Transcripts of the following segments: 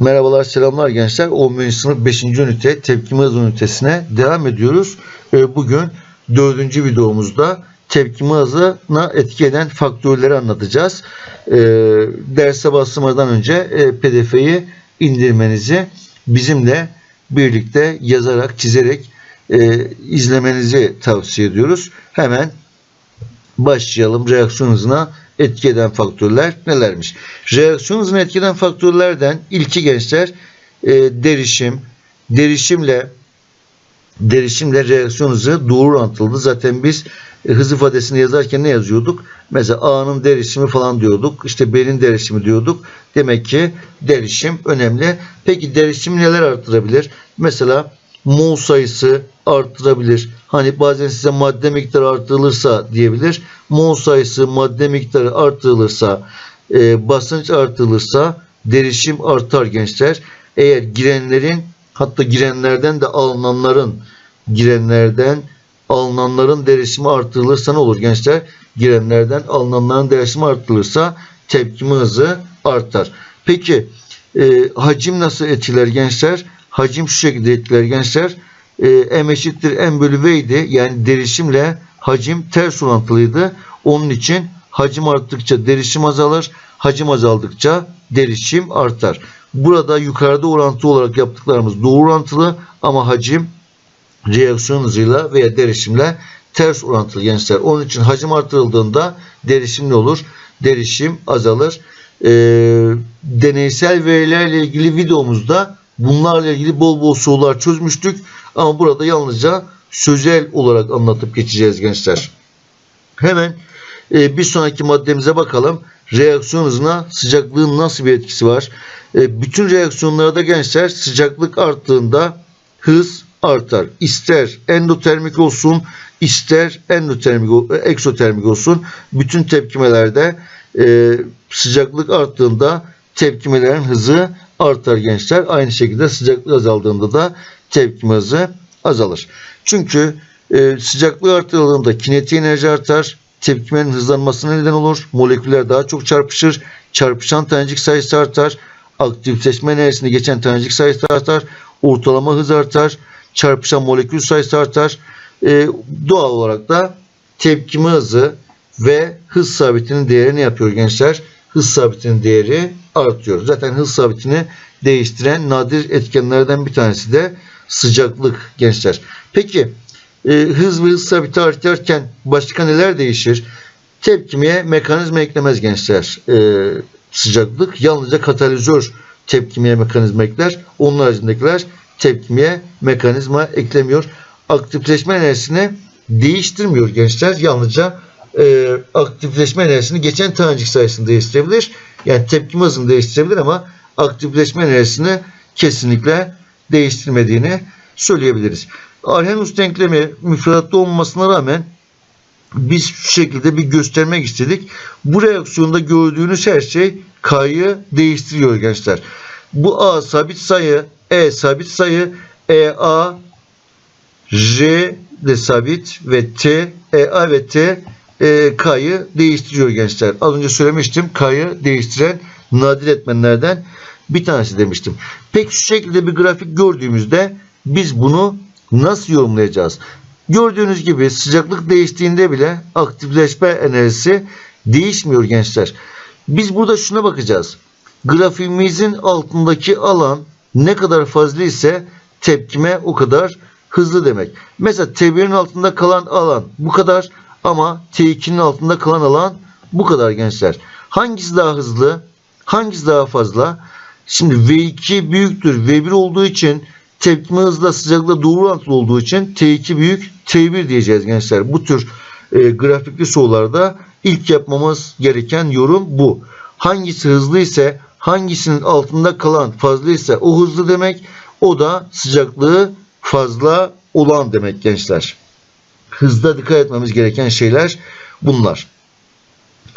Merhabalar, selamlar gençler. 11. sınıf 5. ünite tepkime hızı ünitesine devam ediyoruz. Ee, Bugün 4. videomuzda tepkime hızına etki eden faktörleri anlatacağız. Ee, Derse başlamadan önce e, pdf'yi indirmenizi bizimle birlikte yazarak, çizerek e, izlemenizi tavsiye ediyoruz. Hemen başlayalım reaksiyon hızına etki faktörler nelermiş? Reaksiyon hızına etki eden faktörlerden ilki gençler e, derişim. Derişimle derişimle reaksiyon hızı doğru orantılı. Zaten biz e, hız ifadesini yazarken ne yazıyorduk? Mesela A'nın derişimi falan diyorduk. İşte B'nin derişimi diyorduk. Demek ki derişim önemli. Peki derişim neler artırabilir? Mesela mol sayısı arttırabilir. Hani bazen size madde miktarı artırılırsa diyebilir. Mol sayısı madde miktarı artırılırsa e, basınç artırılırsa derişim artar gençler. Eğer girenlerin hatta girenlerden de alınanların girenlerden alınanların derişimi artırılırsa ne olur gençler? Girenlerden alınanların derişimi artırılırsa tepkime hızı artar. Peki e, hacim nasıl etkiler gençler? Hacim şu şekilde etkiler gençler. E, M eşittir M bölü V idi. Yani derişimle hacim ters orantılıydı. Onun için hacim arttıkça derişim azalır. Hacim azaldıkça derişim artar. Burada yukarıda orantı olarak yaptıklarımız doğru orantılı ama hacim reaksiyon hızıyla veya derişimle ters orantılı gençler. Onun için hacim artırıldığında derişim ne olur? Derişim azalır. Ee, deneysel verilerle ilgili videomuzda bunlarla ilgili bol bol sorular çözmüştük. Ama burada yalnızca sözel olarak anlatıp geçeceğiz gençler. Hemen e, bir sonraki maddemize bakalım. Reaksiyon hızına sıcaklığın nasıl bir etkisi var? E, bütün reaksiyonlarda gençler sıcaklık arttığında hız artar. İster endotermik olsun, ister endotermik, e, eksotermik olsun. Bütün tepkimelerde e, sıcaklık arttığında tepkimelerin hızı artar gençler. Aynı şekilde sıcaklık azaldığında da tepkime hızı azalır. Çünkü e, sıcaklık arttırıldığında kinetik enerji artar. Tepkimenin hızlanmasına neden olur. Moleküller daha çok çarpışır. Çarpışan tanecik sayısı artar. Aktifleşme enerjisinde geçen tanecik sayısı artar. Ortalama hız artar. Çarpışan molekül sayısı artar. E, doğal olarak da tepkime hızı ve hız sabitinin değeri ne yapıyor gençler? Hız sabitinin değeri artıyor. Zaten hız sabitini değiştiren nadir etkenlerden bir tanesi de sıcaklık gençler. Peki e, hız ve hız sabiti artarken başka neler değişir? Tepkimeye mekanizma eklemez gençler. E, sıcaklık yalnızca katalizör tepkimeye mekanizma ekler. Onun haricindekiler tepkimeye mekanizma eklemiyor. Aktifleşme enerjisini değiştirmiyor gençler. Yalnızca e, aktifleşme enerjisini geçen tanecik sayısını değiştirebilir. Yani tepkime hızını değiştirebilir ama aktifleşme enerjisini kesinlikle değiştirmediğini söyleyebiliriz. Arrhenius denklemi müfredatta olmamasına rağmen biz şu şekilde bir göstermek istedik. Bu reaksiyonda gördüğünüz her şey K'yı değiştiriyor gençler. Bu A sabit sayı, E sabit sayı, E A, J de sabit ve T, E A ve T e, K'yı değiştiriyor gençler. Az önce söylemiştim. K'yı değiştiren nadir etmenlerden bir tanesi demiştim. Peki şu şekilde bir grafik gördüğümüzde biz bunu nasıl yorumlayacağız? Gördüğünüz gibi sıcaklık değiştiğinde bile aktifleşme enerjisi değişmiyor gençler. Biz burada şuna bakacağız. Grafiğimizin altındaki alan ne kadar fazla ise tepkime o kadar hızlı demek. Mesela T1'in altında kalan alan bu kadar ama T2'nin altında kalan alan bu kadar gençler. Hangisi daha hızlı? Hangisi daha fazla? Şimdi V2 büyüktür. V1 olduğu için tepkime hızla sıcaklıkla doğru orantılı olduğu için T2 büyük T1 diyeceğiz gençler. Bu tür e, grafikli sorularda ilk yapmamız gereken yorum bu. Hangisi hızlı ise hangisinin altında kalan fazla ise o hızlı demek. O da sıcaklığı fazla olan demek gençler. Hızda dikkat etmemiz gereken şeyler bunlar.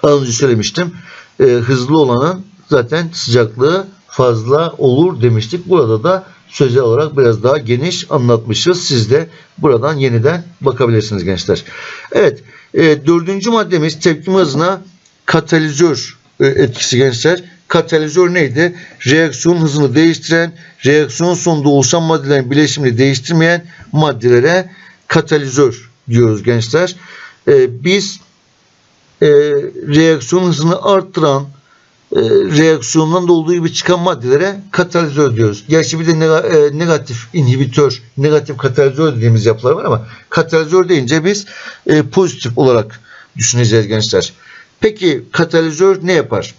Az önce söylemiştim. E, hızlı olanın zaten sıcaklığı fazla olur demiştik. Burada da sözel olarak biraz daha geniş anlatmışız. Siz de buradan yeniden bakabilirsiniz gençler. Evet. E, dördüncü maddemiz tepkime hızına katalizör e, etkisi gençler. Katalizör neydi? Reaksiyon hızını değiştiren, reaksiyon sonunda oluşan maddelerin bileşimini değiştirmeyen maddelere katalizör diyoruz gençler. Ee, biz e, reaksiyon hızını arttıran, e, reaksiyondan da olduğu gibi çıkan maddelere katalizör diyoruz. Gerçi bir de e, negatif inhibitör, negatif katalizör dediğimiz yapılar var ama katalizör deyince biz e, pozitif olarak düşüneceğiz gençler. Peki katalizör ne yapar?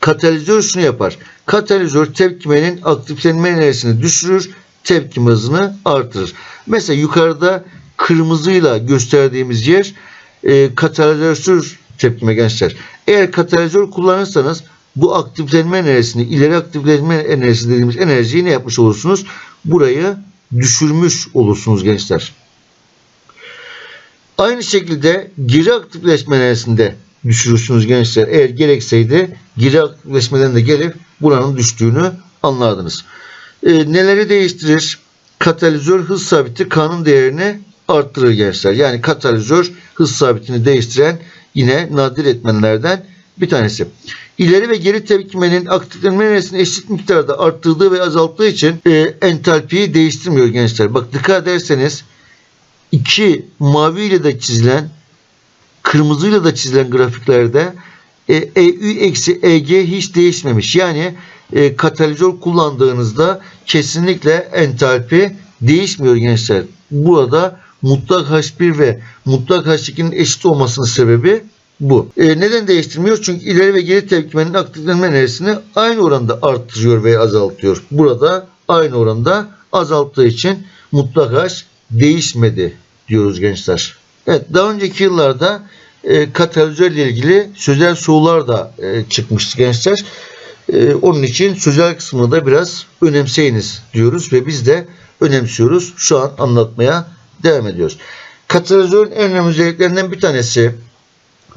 Katalizör şunu yapar. Katalizör tepkimenin aktiflenme enerjisini düşürür, tepkime hızını artırır. Mesela yukarıda kırmızıyla gösterdiğimiz yer e, katalizör tepkime gençler. Eğer katalizör kullanırsanız bu aktiflenme enerjisini, ileri aktiflenme enerjisi dediğimiz enerjiyi ne yapmış olursunuz? Burayı düşürmüş olursunuz gençler. Aynı şekilde geri aktifleşme enerjisinde düşürürsünüz gençler. Eğer gerekseydi geri aktifleşmeden de gelip buranın düştüğünü anlardınız. E, neleri değiştirir? Katalizör hız sabiti kanun değerini arttırır gençler. Yani katalizör hız sabitini değiştiren yine nadir etmenlerden bir tanesi. İleri ve geri tepkimenin aktiflenme enerjisini eşit miktarda arttırdığı ve azalttığı için e, entalpiyi değiştirmiyor gençler. Bak dikkat ederseniz iki mavi ile de çizilen kırmızıyla da çizilen grafiklerde EU eksi EG hiç değişmemiş. Yani e, katalizör kullandığınızda kesinlikle entalpi değişmiyor gençler. Burada mutlak H1 ve mutlak H2'nin eşit olmasının sebebi bu. E, neden değiştirmiyor? Çünkü ileri ve geri tepkimenin aktiflenme enerjisini aynı oranda arttırıyor ve azaltıyor. Burada aynı oranda azalttığı için mutlak H değişmedi diyoruz gençler. Evet daha önceki yıllarda e, katalizör ile ilgili sözel sorular da e, çıkmıştı gençler. E, onun için sözel kısmını da biraz önemseyiniz diyoruz ve biz de önemsiyoruz. Şu an anlatmaya devam ediyoruz. Katalizörün en önemli özelliklerinden bir tanesi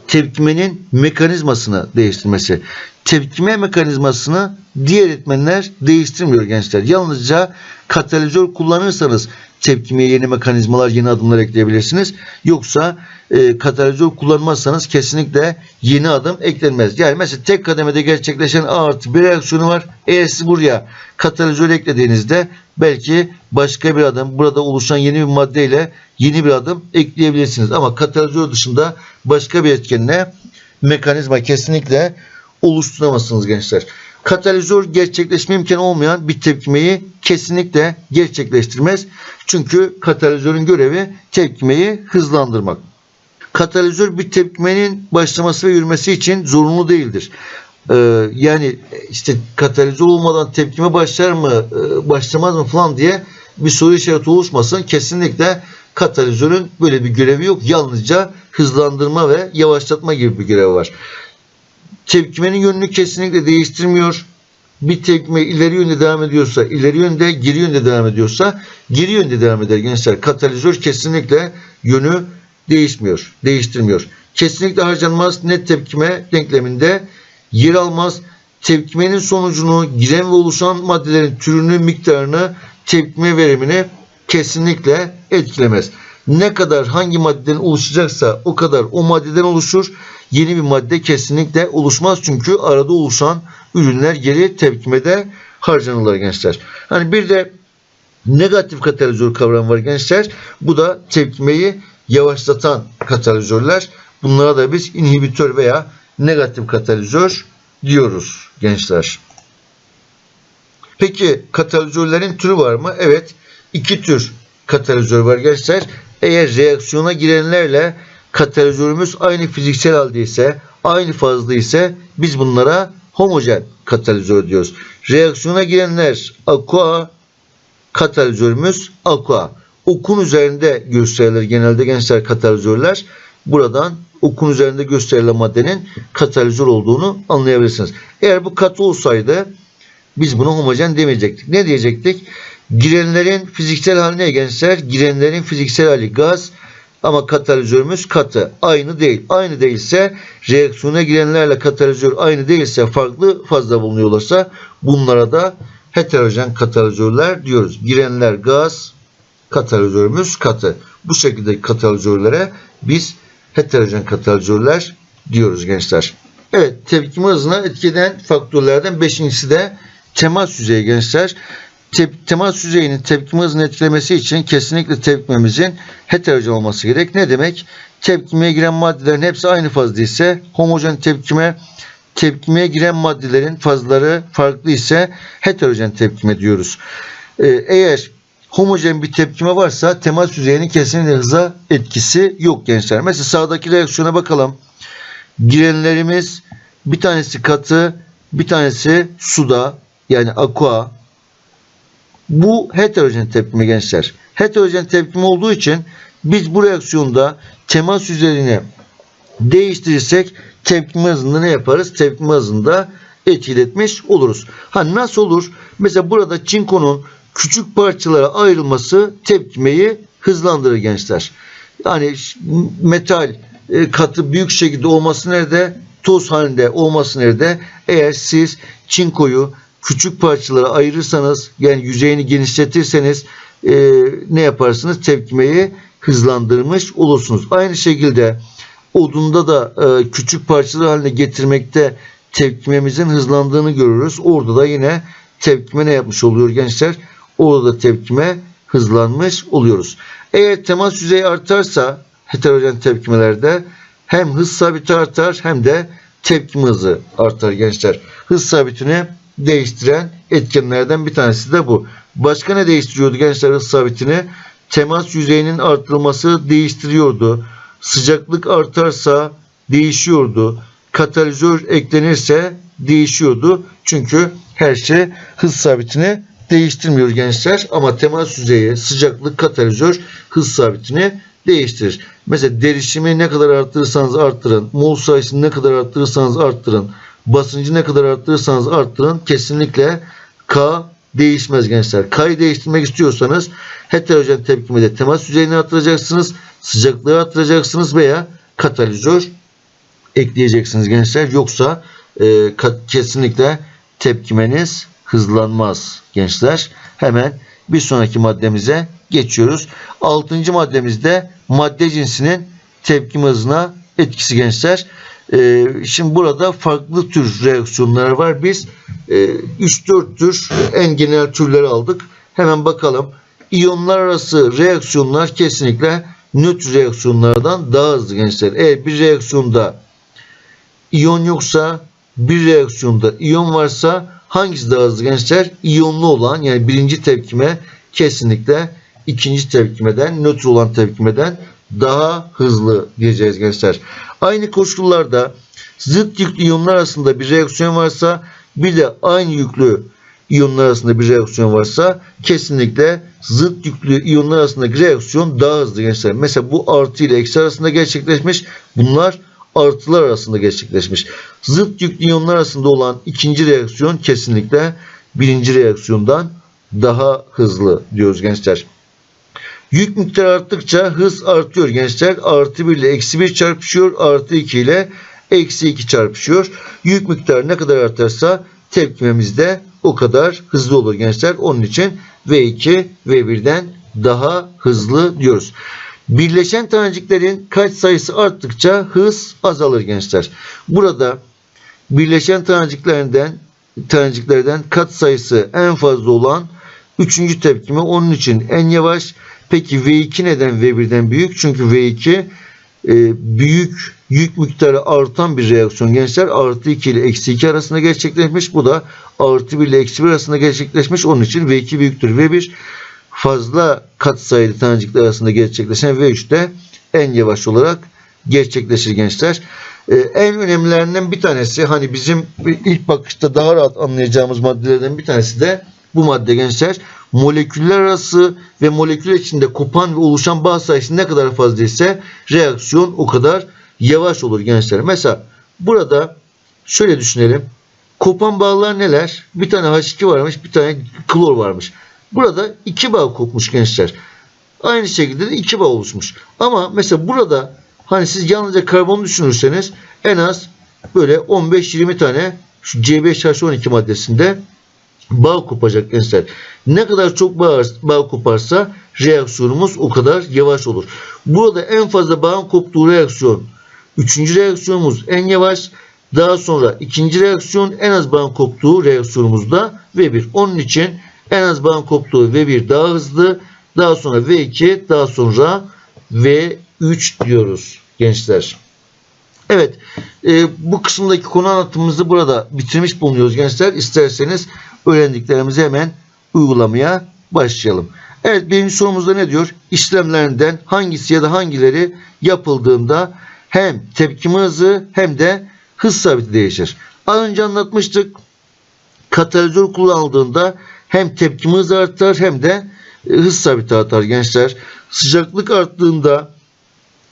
tepkimenin mekanizmasını değiştirmesi. Tepkime mekanizmasını diğer etmenler değiştirmiyor gençler. Yalnızca katalizör kullanırsanız tepkimeye yeni mekanizmalar, yeni adımlar ekleyebilirsiniz. Yoksa e, katalizör kullanmazsanız kesinlikle yeni adım eklenmez. Yani mesela tek kademede gerçekleşen A artı bir reaksiyonu var. Eğer siz buraya katalizör eklediğinizde belki başka bir adım, burada oluşan yeni bir maddeyle yeni bir adım ekleyebilirsiniz. Ama katalizör dışında başka bir etkenle mekanizma kesinlikle oluşturamazsınız gençler. Katalizör gerçekleşme imkanı olmayan bir tepkimeyi kesinlikle gerçekleştirmez. Çünkü katalizörün görevi tepkimeyi hızlandırmak. Katalizör bir tepkimenin başlaması ve yürümesi için zorunlu değildir. Ee, yani işte katalizör olmadan tepkime başlar mı, e, başlamaz mı falan diye bir soru işareti oluşmasın. Kesinlikle katalizörün böyle bir görevi yok. Yalnızca hızlandırma ve yavaşlatma gibi bir görevi var tepkimenin yönünü kesinlikle değiştirmiyor. Bir tepkime ileri yönde devam ediyorsa, ileri yönde, geri yönde devam ediyorsa, geri yönde devam eder gençler. Katalizör kesinlikle yönü değişmiyor, değiştirmiyor. Kesinlikle harcanmaz. Net tepkime denkleminde yer almaz. Tepkimenin sonucunu, giren ve oluşan maddelerin türünü, miktarını, tepkime verimini kesinlikle etkilemez. Ne kadar hangi maddeden oluşacaksa o kadar o maddeden oluşur yeni bir madde kesinlikle oluşmaz. Çünkü arada oluşan ürünler geri tepkimede harcanırlar gençler. Hani bir de negatif katalizör kavramı var gençler. Bu da tepkimeyi yavaşlatan katalizörler. Bunlara da biz inhibitör veya negatif katalizör diyoruz gençler. Peki katalizörlerin türü var mı? Evet. iki tür katalizör var gençler. Eğer reaksiyona girenlerle katalizörümüz aynı fiziksel halde ise, aynı fazla ise biz bunlara homojen katalizör diyoruz. Reaksiyona girenler aqua, katalizörümüz aqua. Okun üzerinde gösterilir genelde gençler katalizörler. Buradan okun üzerinde gösterilen maddenin katalizör olduğunu anlayabilirsiniz. Eğer bu katı olsaydı biz buna homojen demeyecektik. Ne diyecektik? Girenlerin fiziksel haline gençler, girenlerin fiziksel hali gaz, ama katalizörümüz katı. Aynı değil. Aynı değilse reaksiyona girenlerle katalizör aynı değilse farklı fazla bulunuyorlarsa bunlara da heterojen katalizörler diyoruz. Girenler gaz, katalizörümüz katı. Bu şekilde katalizörlere biz heterojen katalizörler diyoruz gençler. Evet tepkime hızına etki faktörlerden beşincisi de temas yüzeyi gençler. Te- temas yüzeyinin tepkime hızını etkilemesi için kesinlikle tepkimemizin heterojen olması gerek. Ne demek? Tepkimeye giren maddelerin hepsi aynı fazla ise homojen tepkime tepkimeye giren maddelerin fazları farklı ise heterojen tepkime diyoruz. Ee, eğer homojen bir tepkime varsa temas yüzeyinin kesinlikle hıza etkisi yok gençler. Mesela sağdaki reaksiyona bakalım. Girenlerimiz bir tanesi katı, bir tanesi suda yani aqua. Bu heterojen tepkime gençler. Heterojen tepkime olduğu için biz bu reaksiyonda temas yüzeyini değiştirirsek tepkime hızında ne yaparız? Tepkime hızında etkiletmiş oluruz. Ha nasıl olur? Mesela burada çinkonun küçük parçalara ayrılması tepkimeyi hızlandırır gençler. Yani metal e, katı büyük şekilde olması nerede? Toz halinde olması nerede? Eğer siz çinkoyu küçük parçalara ayırırsanız yani yüzeyini genişletirseniz e, ne yaparsınız? Tepkimeyi hızlandırmış olursunuz. Aynı şekilde odunda da e, küçük parçalar haline getirmekte tepkimemizin hızlandığını görürüz. Orada da yine tepkime ne yapmış oluyor gençler? Orada da tepkime hızlanmış oluyoruz. Eğer temas yüzeyi artarsa heterojen tepkimelerde hem hız sabiti artar hem de tepkime hızı artar gençler. Hız sabitini değiştiren etkenlerden bir tanesi de bu. Başka ne değiştiriyordu gençler hız sabitini? Temas yüzeyinin artırılması değiştiriyordu. Sıcaklık artarsa değişiyordu. Katalizör eklenirse değişiyordu. Çünkü her şey hız sabitini değiştirmiyor gençler ama temas yüzeyi, sıcaklık, katalizör hız sabitini değiştirir. Mesela derişimi ne kadar arttırırsanız arttırın, mol sayısını ne kadar arttırırsanız arttırın, basıncı ne kadar arttırırsanız arttırın kesinlikle K değişmez gençler. K'yı değiştirmek istiyorsanız heterojen tepkimede temas yüzeyini arttıracaksınız, sıcaklığı arttıracaksınız veya katalizör ekleyeceksiniz gençler. Yoksa e, kesinlikle tepkimeniz hızlanmaz gençler. Hemen bir sonraki maddemize geçiyoruz. Altıncı maddemizde madde cinsinin tepkime hızına etkisi gençler. E, şimdi burada farklı tür reaksiyonlar var. Biz e, 3-4 tür en genel türleri aldık. Hemen bakalım. İyonlar arası reaksiyonlar kesinlikle nötr reaksiyonlardan daha hızlı gençler. Eğer bir reaksiyonda iyon yoksa bir reaksiyonda iyon varsa hangisi daha hızlı gençler? İyonlu olan yani birinci tepkime kesinlikle ikinci tepkimeden nötr olan tepkimeden daha hızlı diyeceğiz gençler. Aynı koşullarda zıt yüklü iyonlar arasında bir reaksiyon varsa bir de aynı yüklü iyonlar arasında bir reaksiyon varsa kesinlikle zıt yüklü iyonlar arasındaki reaksiyon daha hızlı gençler. Mesela bu artı ile eksi arasında gerçekleşmiş. Bunlar artılar arasında gerçekleşmiş. Zıt yüklü iyonlar arasında olan ikinci reaksiyon kesinlikle birinci reaksiyondan daha hızlı diyoruz gençler. Yük miktarı arttıkça hız artıyor gençler. Artı 1 ile eksi 1 çarpışıyor. Artı 2 ile eksi 2 çarpışıyor. Yük miktarı ne kadar artarsa tepkimemiz de o kadar hızlı olur gençler. Onun için V2 V1'den daha hızlı diyoruz. Birleşen taneciklerin kaç sayısı arttıkça hız azalır gençler. Burada birleşen taneciklerden taneciklerden kat sayısı en fazla olan üçüncü tepkime onun için en yavaş. Peki V2 neden V1'den büyük? Çünkü V2 e, büyük yük miktarı artan bir reaksiyon gençler. Artı 2 ile eksi 2 arasında gerçekleşmiş. Bu da artı 1 ile eksi 1 arasında gerçekleşmiş. Onun için V2 büyüktür V1. Fazla kat sayılı tanecikler arasında gerçekleşen V3 de en yavaş olarak gerçekleşir gençler. Ee, en önemlilerinden bir tanesi hani bizim ilk bakışta daha rahat anlayacağımız maddelerden bir tanesi de bu madde gençler. Moleküller arası ve molekül içinde kopan ve oluşan bağ sayısı ne kadar fazla ise reaksiyon o kadar yavaş olur gençler. Mesela burada şöyle düşünelim. Kopan bağlar neler? Bir tane H2 varmış, bir tane klor varmış. Burada iki bağ kopmuş gençler. Aynı şekilde de iki bağ oluşmuş. Ama mesela burada hani siz yalnızca karbon düşünürseniz en az böyle 15-20 tane şu C5H12 maddesinde bağ kopacak gençler. Ne kadar çok bağ, bağ koparsa reaksiyonumuz o kadar yavaş olur. Burada en fazla bağın koptuğu reaksiyon Üçüncü reaksiyonumuz en yavaş. Daha sonra ikinci reaksiyon en az bağın koptuğu reaksiyonumuzda V1. Onun için en az bağın koptuğu V1 daha hızlı. Daha sonra V2 daha sonra V3 diyoruz gençler. Evet e, bu kısımdaki konu anlatımımızı burada bitirmiş bulunuyoruz gençler. İsterseniz öğrendiklerimizi hemen uygulamaya başlayalım. Evet birinci sorumuzda ne diyor? İşlemlerinden hangisi ya da hangileri yapıldığında hem tepkime hızı hem de hız sabiti değişir. Az önce anlatmıştık. Katalizör kullanıldığında hem tepkime hızı artar hem de e, hız sabiti artar gençler. Sıcaklık arttığında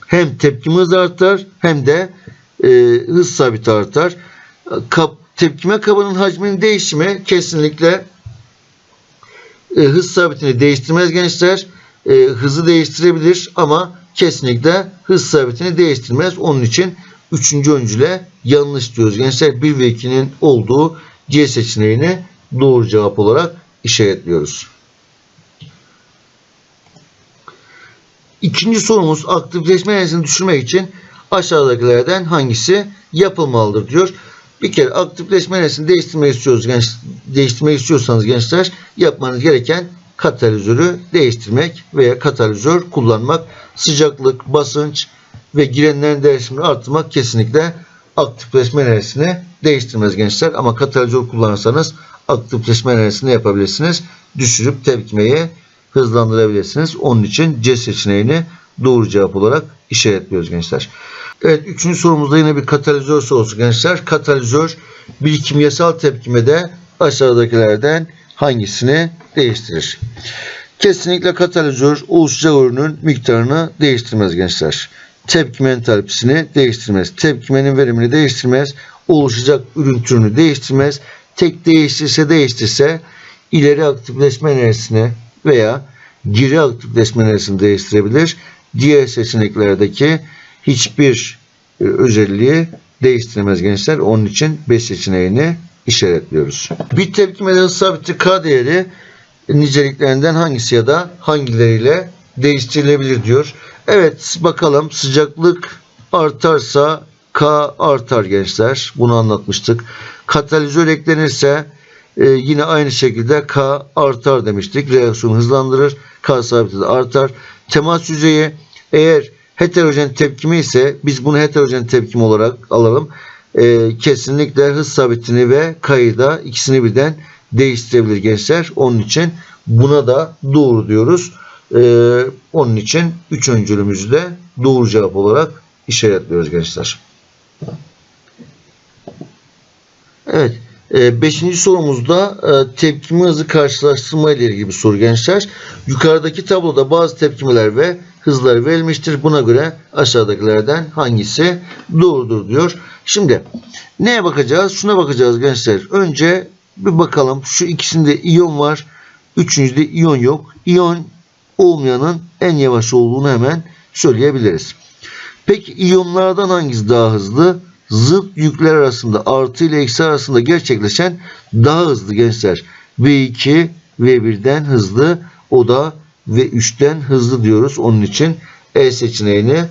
hem tepkime hızı artar hem de e, hız sabiti artar. Kap, tepkime kabının hacminin değişimi kesinlikle e, hız sabitini değiştirmez gençler. E, hızı değiştirebilir ama kesinlikle hız sabitini değiştirmez. Onun için üçüncü öncüle yanlış diyoruz gençler. 1 ve 2'nin olduğu C seçeneğini doğru cevap olarak işaretliyoruz. İkinci sorumuz aktifleşme enerjisini düşürmek için aşağıdakilerden hangisi yapılmalıdır diyor. Bir kere aktifleşme enerjisini değiştirmek istiyoruz genç, değiştirmek istiyorsanız gençler yapmanız gereken katalizörü değiştirmek veya katalizör kullanmak, sıcaklık, basınç ve girenlerin değişimini arttırmak kesinlikle aktifleşme enerjisini değiştirmez gençler. Ama katalizör kullanırsanız aktifleşme enerjisini yapabilirsiniz. Düşürüp tepkimeyi hızlandırabilirsiniz. Onun için C seçeneğini doğru cevap olarak işaretliyoruz gençler. Evet üçüncü sorumuzda yine bir katalizör sorusu gençler. Katalizör bir kimyasal tepkimede aşağıdakilerden hangisini değiştirir? Kesinlikle katalizör oluşacak ürünün miktarını değiştirmez gençler. Tepkime entalpisini değiştirmez. Tepkimenin verimini değiştirmez. Oluşacak ürün türünü değiştirmez. Tek değiştirse değiştirse ileri aktifleşme enerjisini veya geri aktifleşme enerjisini değiştirebilir. Diğer seçeneklerdeki hiçbir e, özelliği değiştirmez gençler. Onun için B seçeneğini işaretliyoruz. Bir tepkimede hız sabiti K değeri niceliklerinden hangisi ya da hangileriyle değiştirilebilir diyor. Evet bakalım sıcaklık artarsa K artar gençler. Bunu anlatmıştık. Katalizör eklenirse e, yine aynı şekilde K artar demiştik. Reaksiyon hızlandırır. K sabiti de artar. Temas yüzeyi eğer heterojen tepkimi ise biz bunu heterojen tepkim olarak alalım. E, kesinlikle hız sabitini ve K'yı da ikisini birden değiştirebilir gençler. Onun için buna da doğru diyoruz. E, onun için üç öncülümüzü de doğru cevap olarak işaretliyoruz gençler. Evet. E, beşinci sorumuzda e, tepkime hızı karşılaştırma ile ilgili bir soru gençler. Yukarıdaki tabloda bazı tepkimeler ve hızlar verilmiştir. Buna göre aşağıdakilerden hangisi doğrudur diyor. Şimdi neye bakacağız? Şuna bakacağız gençler. Önce bir bakalım. Şu ikisinde iyon var. Üçüncüde iyon yok. İyon olmayanın en yavaş olduğunu hemen söyleyebiliriz. Peki iyonlardan hangisi daha hızlı? Zıt yükler arasında artı ile eksi arasında gerçekleşen daha hızlı gençler. V2 V1'den hızlı. O da V3'ten hızlı diyoruz. Onun için E seçeneğini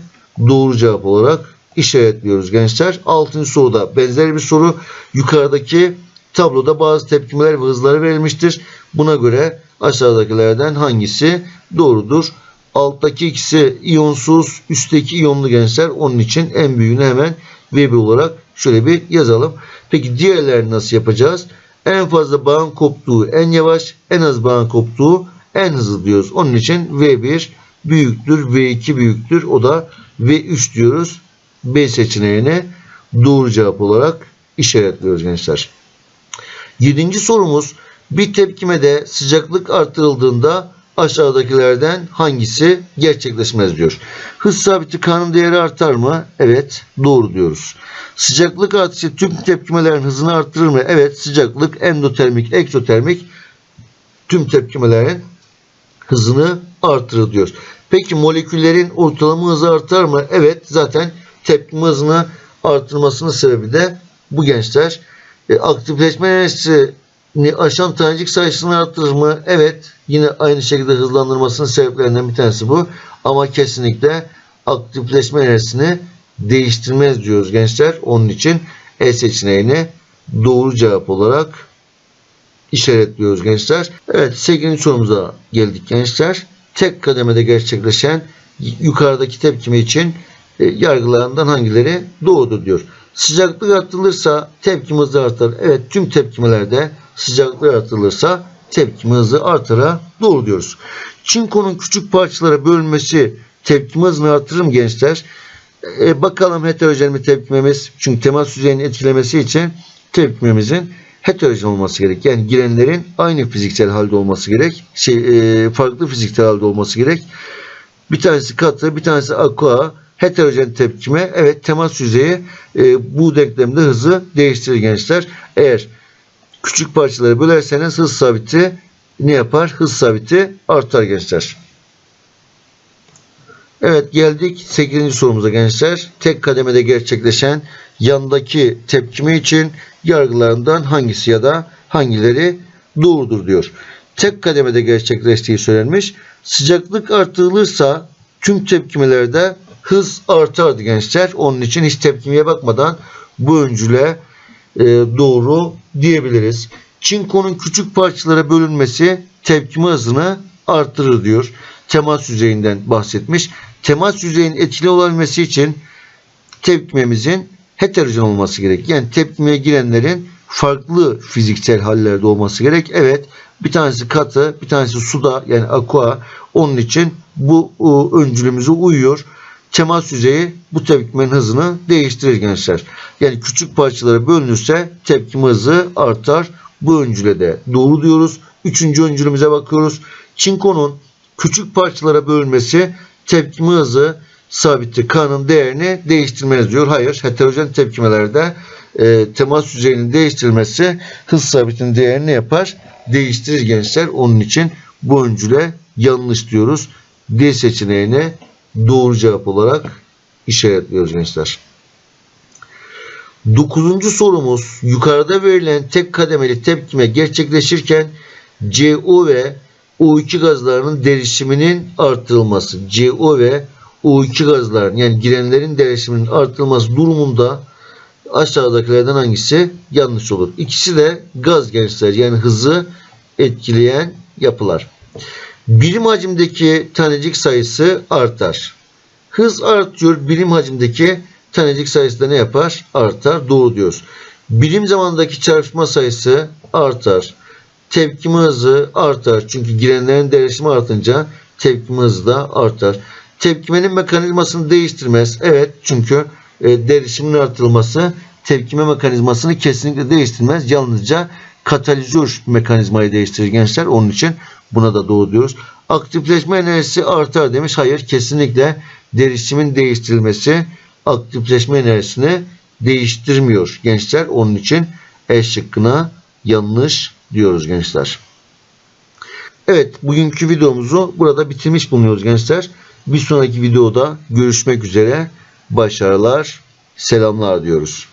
doğru cevap olarak işaretliyoruz gençler. Altıncı soruda benzer bir soru. Yukarıdaki tabloda bazı tepkimeler ve hızları verilmiştir. Buna göre aşağıdakilerden hangisi doğrudur? Alttaki ikisi iyonsuz, üstteki iyonlu gençler. Onun için en büyüğünü hemen V1 olarak şöyle bir yazalım. Peki diğerlerini nasıl yapacağız? En fazla bağın koptuğu en yavaş, en az bağın koptuğu en hızlı diyoruz. Onun için V1 büyüktür, V2 büyüktür. O da V3 diyoruz. B seçeneğini doğru cevap olarak işaretliyoruz gençler. Yedinci sorumuz bir tepkimede sıcaklık artırıldığında aşağıdakilerden hangisi gerçekleşmez diyor. Hız sabiti K'nın değeri artar mı? Evet. Doğru diyoruz. Sıcaklık artışı tüm tepkimelerin hızını arttırır mı? Evet. Sıcaklık endotermik, egzotermik tüm tepkimelerin hızını artırır diyoruz. Peki moleküllerin ortalama hızı artar mı? Evet. Zaten tepkime hızını artırmasının sebebi de bu gençler. E, aktifleşme enerjisini aşan tanecik sayısını arttırır mı? Evet. Yine aynı şekilde hızlandırmasının sebeplerinden bir tanesi bu. Ama kesinlikle aktifleşme enerjisini değiştirmez diyoruz gençler. Onun için E seçeneğini doğru cevap olarak işaretliyoruz gençler. Evet 8. sorumuza geldik gençler. Tek kademede gerçekleşen yukarıdaki tepkime için e, yargılarından hangileri doğrudur diyor. Sıcaklık artırılırsa tepkime hızı artar. Evet tüm tepkimelerde sıcaklık artırılırsa tepkime hızı artara doğru diyoruz. Çinkonun küçük parçalara bölünmesi tepkime hızını artırır mı gençler? E, bakalım heterojen mi tepkimemiz? Çünkü temas yüzeyini etkilemesi için tepkimemizin heterojen olması gerek. Yani girenlerin aynı fiziksel halde olması gerek. Şey, e, farklı fiziksel halde olması gerek. Bir tanesi katı, bir tanesi aqua. Heterojen tepkime. Evet temas yüzeyi e, bu denklemde hızı değiştirir gençler. Eğer küçük parçaları bölerseniz hız sabiti ne yapar? Hız sabiti artar gençler. Evet geldik 8. sorumuza gençler. Tek kademede gerçekleşen yandaki tepkime için yargılarından hangisi ya da hangileri doğrudur diyor. Tek kademede gerçekleştiği söylenmiş. Sıcaklık artırılırsa tüm tepkimelerde hız artardı gençler. Onun için hiç tepkimeye bakmadan bu öncüle e, doğru diyebiliriz. Çinkonun küçük parçalara bölünmesi tepkime hızını artırır diyor. Temas yüzeyinden bahsetmiş. Temas yüzeyinin etkili olabilmesi için tepkimemizin heterojen olması gerek. Yani tepkimeye girenlerin farklı fiziksel hallerde olması gerek. Evet bir tanesi katı bir tanesi suda yani aqua onun için bu öncülümüze uyuyor. Temas yüzeyi bu tepkimenin hızını değiştirir gençler. Yani küçük parçalara bölünürse tepkime hızı artar. Bu öncüle de doğru diyoruz. Üçüncü öncülümüze bakıyoruz. Çinkonun küçük parçalara bölünmesi tepkime hızı sabiti K'nın değerini değiştirmez diyor. Hayır heterojen tepkimelerde e, temas yüzeyinin değiştirilmesi hız sabitinin değerini yapar? Değiştirir gençler. Onun için bu öncüle yanlış diyoruz. D seçeneğini doğru cevap olarak işaretliyoruz gençler. Dokuzuncu sorumuz yukarıda verilen tek kademeli tepkime gerçekleşirken CO ve O2 gazlarının derişiminin artırılması. CO ve O2 gazların yani girenlerin derişiminin artırılması durumunda aşağıdakilerden hangisi yanlış olur? İkisi de gaz gençler yani hızı etkileyen yapılar. Birim hacimdeki tanecik sayısı artar. Hız artıyor. Birim hacimdeki tanecik sayısı da ne yapar? Artar. Doğru diyoruz. Birim zamandaki çarpışma sayısı artar. Tepkime hızı artar. Çünkü girenlerin derişimi artınca tepkime hızı da artar. Tepkimenin mekanizmasını değiştirmez. Evet çünkü e, derişimin artırılması tepkime mekanizmasını kesinlikle değiştirmez. Yalnızca katalizör mekanizmayı değiştirir gençler. Onun için buna da doğru diyoruz. Aktifleşme enerjisi artar demiş. Hayır kesinlikle derişimin değiştirilmesi aktifleşme enerjisini değiştirmiyor gençler. Onun için E şıkkına yanlış diyoruz gençler. Evet bugünkü videomuzu burada bitirmiş bulunuyoruz gençler. Bir sonraki videoda görüşmek üzere. Başarılar, selamlar diyoruz.